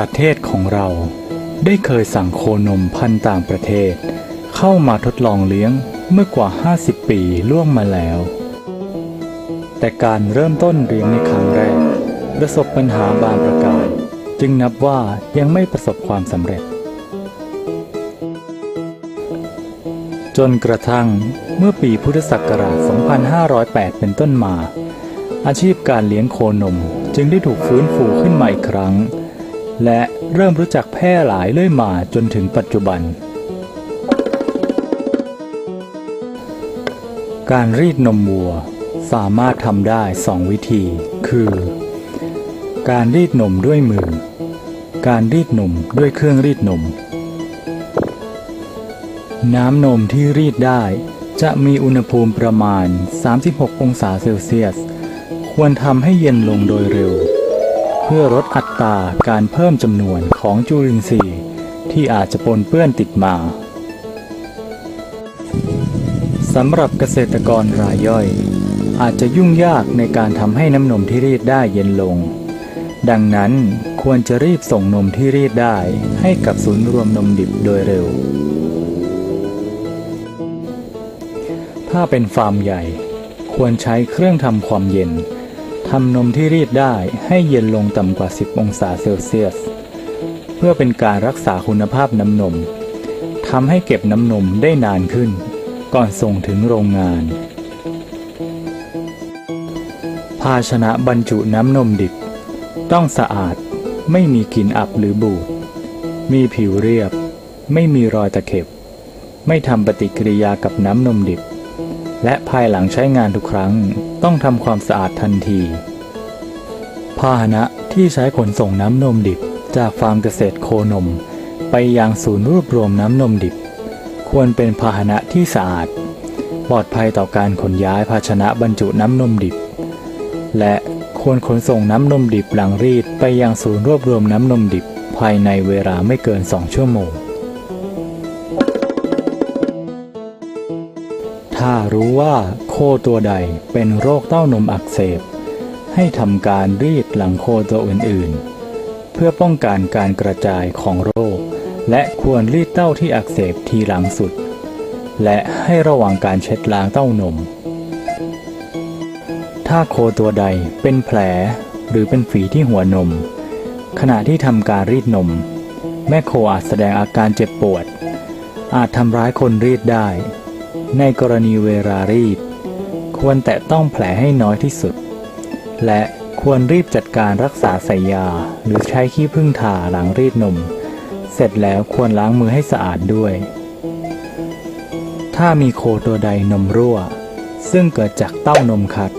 ประเทศของเราได้เคยสั่งโคนมพันธุ์ต่างประเทศ เข้ามาทดลองเลี้ยงเมื่อกว่า 50 ปีล่วงมาแล้ว แต่การเริ่มต้นเลี้ยงในครั้งแรก ประสบปัญหาบางประการ จึงนับว่ายังไม่ประสบความสำเร็จ จนกระทั่งเมื่อปีพุทธศักราช 2508 เป็นต้นมา อาชีพการเลี้ยงโคนมจึงได้ถูกฟื้นฟูขึ้นมาอีกครั้ง และเริ่มรู้จักแพร่หลายเรื่อยมาจนถึงปัจจุบัน การรีดนมวัวสามารถทำได้สองวิธี คือ การรีดนมด้วยมือ การรีดนมด้วยเครื่องรีดนม น้ำนมที่รีดได้จะมีอุณหภูมิประมาณ 36 องศาเซลเซียส ควรทำให้เย็นลงโดยเร็ว เพื่อลดอัตราการเพิ่มจำนวนของจุลินทรีย์ ที่อาจจะปนเปื้อนติดมาสำหรับเกษตรกรรายย่อย อาจจะยุ่งยากในการทำให้น้ำนมที่รีดได้เย็นลง ดังนั้นควรจะรีบส่งนมที่รีดได้ให้กับศูนย์รวมนมดิบโดยเร็ว ถ้าเป็นฟาร์มใหญ่ ควรใช้เครื่องทำความเย็น ทำนมที่รีดได้ให้เย็นลงต่ำกว่า 10 องศาเซลเซียส เพื่อเป็นการรักษาคุณภาพน้ำนมทำให้เก็บน้ำนมได้นานขึ้น ก่อนส่งถึงโรงงาน ภาชนะบรรจุน้ำนมดิบ ต้องสะอาดไม่มีกลิ่นอับหรือบูด มีผิวเรียบ ไม่มีรอยตะเข็บ ไม่ทำปฏิกิริยากับน้ำนมดิบ และภายหลังใช้งานทุกครั้งต้องทำความสะอาดทันทีพาหนะที่ใช้ขนส่งน้ำนมดิบจากฟาร์มเกษตรโคนม ไปยังศูนย์รวบรวมน้ำนมดิบ ควรเป็นพาหนะที่สะอาด ปลอดภัยต่อการขนย้ายภาชนะบรรจุน้ำนมดิบ และควรขนส่งน้ำนมดิบหลังรีดไปยังศูนย์รวบรวมน้ำนมดิบภายในเวลาไม่เกิน 2 ชั่วโมง ถ้ารู้ว่าโคตัวใดเป็นโรคเต้านมอักเสบ ให้ทำการรีดหลังโคตัวอื่นๆ เพื่อป้องกันการกระจายของโรค และควรรีดเต้าที่อักเสบทีหลังสุด และให้ระวังการเช็ดล้างเต้านม ถ้าโคตัวใดเป็นแผลหรือเป็นฝีที่หัวนม ขณะที่ทำการรีดนม แม่โคอาจแสดงอาการเจ็บปวด อาจทำร้ายคนรีดได้ ในกรณีเวลารีดควรแตะต้องแผลให้น้อยที่สุด และควรรีบจัดการรักษาใส่ยา หรือใช้ขี้ผึ้งทาหลังรีดนม เสร็จแล้วควรล้างมือให้สะอาดด้วย ถ้ามีโคตัวใดนมรั่ว ซึ่งเกิดจากเต้านมขัด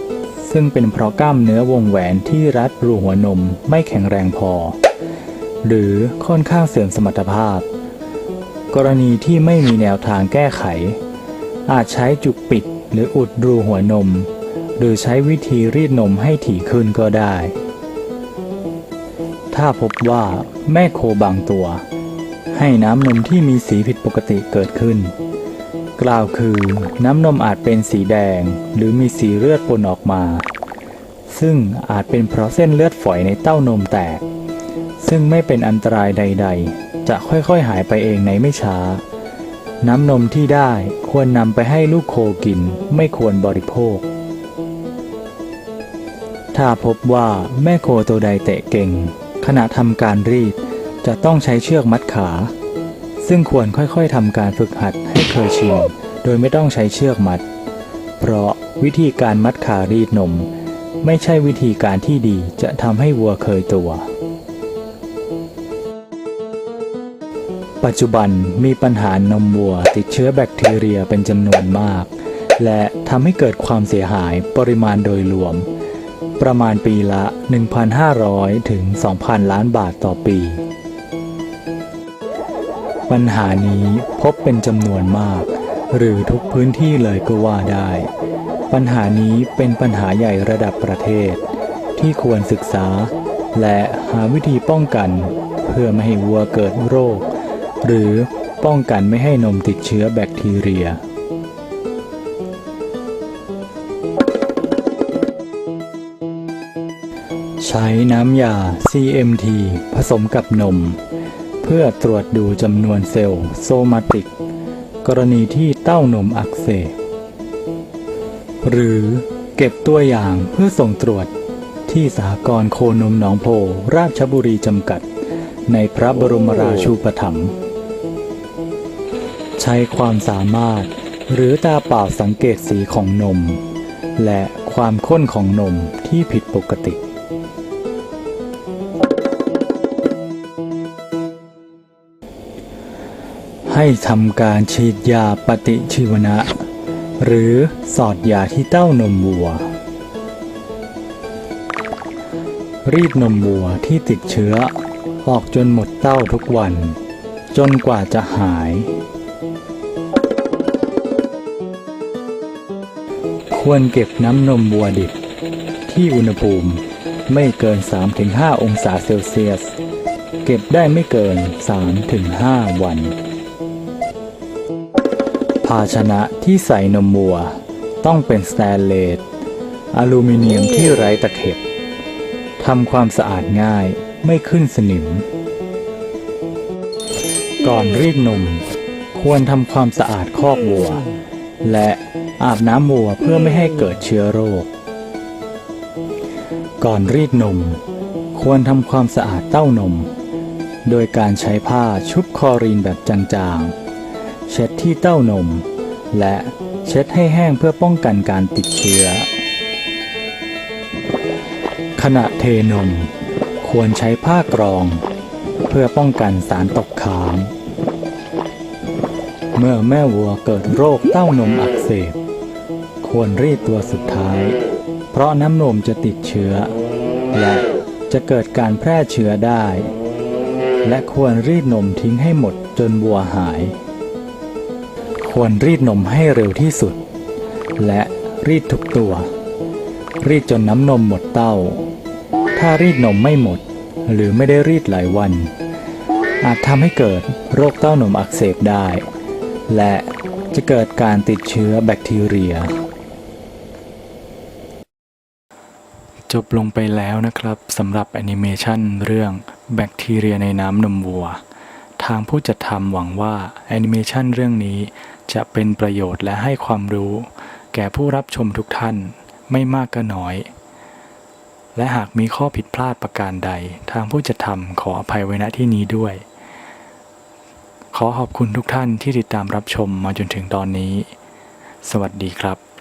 ซึ่งเป็นเพราะกล้ามเนื้อวงแหวนที่รัดรูหัวนมไม่แข็งแรงพอ หรือค่อนข้างเสื่อมสมรรถภาพ กรณีที่ไม่มีแนวทางแก้ไข อาจใช้จุกปิดหรืออุดรูหัวนม หรือใช้วิธีรีดนมให้ถี่ขึ้นก็ได้ ถ้าพบว่าแม่โคบางตัว ให้น้ำนมที่มีสีผิดปกติเกิดขึ้น กล่าวคือน้ำนมอาจเป็นสีแดงหรือมีสีเลือดปนออกมา ซึ่งอาจเป็นเพราะเส้นเลือดฝอยในเต้านมแตก ซึ่งไม่เป็นอันตรายใด ๆ จะค่อยๆหายไปเองในไม่ช้า น้ำนมที่ได้ควรนำไปให้ลูกโคกินไม่ควรบริโภค ถ้าพบว่าแม่โคตัวใดเตะเก่ง ขณะทำการรีดจะต้องใช้เชือกมัดขา ซึ่งควรค่อยๆทำการฝึกหัดให้เคยชินโดยไม่ต้องใช้เชือกมัด เพราะวิธีการมัดขารีดนม ไม่ใช่วิธีการที่ดีจะทำให้วัวเคยตัว ปัจจุบันมีปัญหานมวัวติดเชื้อแบคทีเรียเป็นจำนวนมาก และทำให้เกิดความเสียหายปริมาณโดยรวม ประมาณปีละ 1,500 ถึง 2,000 ล้านบาทต่อปี ปัญหานี้พบเป็นจำนวนมาก หรือทุกพื้นที่เลยก็ว่าได้ ปัญหานี้เป็นปัญหาใหญ่ระดับประเทศ ที่ควรศึกษา และหาวิธีป้องกัน เพื่อไม่ให้วัวเกิดโรค หรือป้องกันไม่ให้นมติดเชื้อแบคทีเรีย ใช้น้ำยา CMT ผสมกับนม เพื่อตรวจดูจำนวนเซลล์โซมาติก กรณีที่เต้านมอักเสบ หรือเก็บตัวอย่างเพื่อส่งตรวจที่สหกรณ์โคนมหนองโพราชบุรีจำกัด ในพระบรมราชูปถัมภ์ ใช้ความสามารถ หรือตาเปล่าสังเกตสีของนม และความข้นของนมที่ผิดปกติ ให้ทำการฉีดยาปฏิชีวนะ หรือสอดยาที่เต้านมวัว รีดนมวัวที่ติดเชื้อออกจนหมดเต้าทุกวัน จนกว่าจะหาย ควรเก็บน้ำนมวัวดิบ ที่อุณหภูมิไม่เกิน 3-5 องศาเซลเซียส เก็บได้ไม่เกิน 3-5 วัน ภาชนะที่ใส่นมวัวต้องเป็นสแตนเลสอลูมิเนียมที่ไร้ตะเข็บทำความสะอาดง่ายไม่ขึ้นสนิม ก่อนรีดนม ควรทำความสะอาดคอกวัว และ อาบน้ำวัวเพื่อไม่ให้เกิดเชื้อโรค ก่อนรีดนม ควรทำความสะอาดเต้านม โดยการใช้ผ้าชุบคอรีนแบบจางๆ เช็ดที่เต้านม และเช็ดให้แห้งเพื่อป้องกันการติดเชื้อ ขณะเทนม ควรใช้ผ้ากรอง เพื่อป้องกันสารตกค้างเมื่อแม่วัวเกิดโรคเต้านมอักเสบ ควรรีดตัวสุดท้าย เพราะน้ำนมจะติดเชื้อ และจะเกิดการแพร่เชื้อได้ และควรรีดนมทิ้งให้หมดจนวัวหาย ควรรีดนมให้เร็วที่สุด และรีดทุกตัว รีดจนน้ำนมหมดเต้า ถ้ารีดนมไม่หมด หรือไม่ได้รีดหลายวัน อาจทำให้เกิดโรคเต้านมอักเสบได้ และจะเกิดการติดเชื้อแบคทีเรีย จบลงไปแล้วนะครับสำหรับแอนิเมชันเรื่องแบคทีเรียในน้ำนมวัว ทางผู้จัดทำหวังว่าแอนิเมชันเรื่องนี้จะเป็นประโยชน์และให้ความรู้ แก่ผู้รับชมทุกท่านไม่มากก็น้อย และหากมีข้อผิดพลาดประการใด ทางผู้จัดทำขออภัยไว้ณที่นี้ด้วย ขอขอบคุณทุกท่านที่ติดตามรับชมมาจนถึงตอนนี้ สวัสดีครับ